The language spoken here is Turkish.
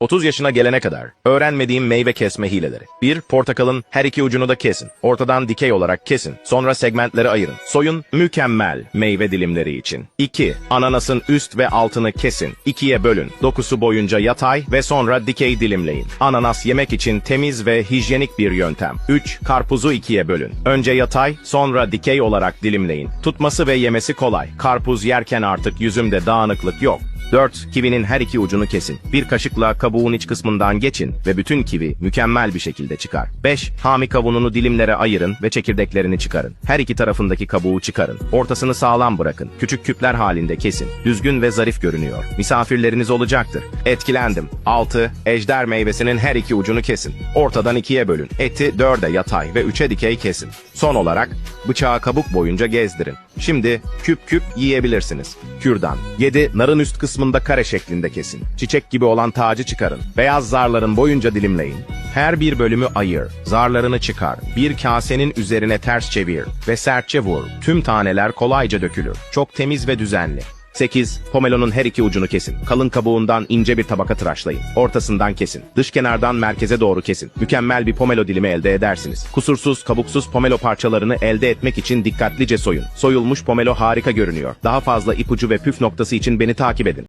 30 yaşına gelene kadar öğrenmediğim meyve kesme hileleri. 1. Portakalın her iki ucunu da kesin. Ortadan dikey olarak kesin. Sonra segmentleri ayırın. Soyun mükemmel meyve dilimleri için. 2. Ananasın üst ve altını kesin. İkiye bölün. Dokusu boyunca yatay ve sonra dikey dilimleyin. Ananas yemek için temiz ve hijyenik bir yöntem. 3. Karpuzu ikiye bölün. Önce yatay, sonra dikey olarak dilimleyin. Tutması ve yemesi kolay. Karpuz yerken artık yüzümde dağınıklık yok. 4. Kivinin her iki ucunu kesin. Bir kaşıkla kabuğun iç kısmından geçin ve bütün kivi mükemmel bir şekilde çıkar. 5. Hami kavununu dilimlere ayırın ve çekirdeklerini çıkarın. Her iki tarafındaki kabuğu çıkarın. Ortasını sağlam bırakın. Küçük küpler halinde kesin. Düzgün ve zarif görünüyor. Misafirleriniz olacaktır. Etkilendim. 6. Ejder meyvesinin her iki ucunu kesin. Ortadan ikiye bölün. Eti dörde yatay ve üçe dikey kesin. Son olarak bıçağı kabuk boyunca gezdirin. Şimdi küp küp yiyebilirsiniz. Kürdan. 7. Narın üst kısmında kare şeklinde kesin. Çiçek gibi olan tacı çıkarın. Beyaz zarların boyunca dilimleyin. Her bir bölümü ayır. Zarlarını çıkar. Bir kasenin üzerine ters çevir ve sertçe vur. Tüm taneler kolayca dökülür. Çok temiz ve düzenli. 8. Pomelonun her iki ucunu kesin. Kalın kabuğundan ince bir tabaka tıraşlayın. Ortasından kesin. Dış kenardan merkeze doğru kesin. Mükemmel bir pomelo dilimi elde edersiniz. Kusursuz, kabuksuz pomelo parçalarını elde etmek için dikkatlice soyun. Soyulmuş pomelo harika görünüyor. Daha fazla ipucu ve püf noktası için beni takip edin.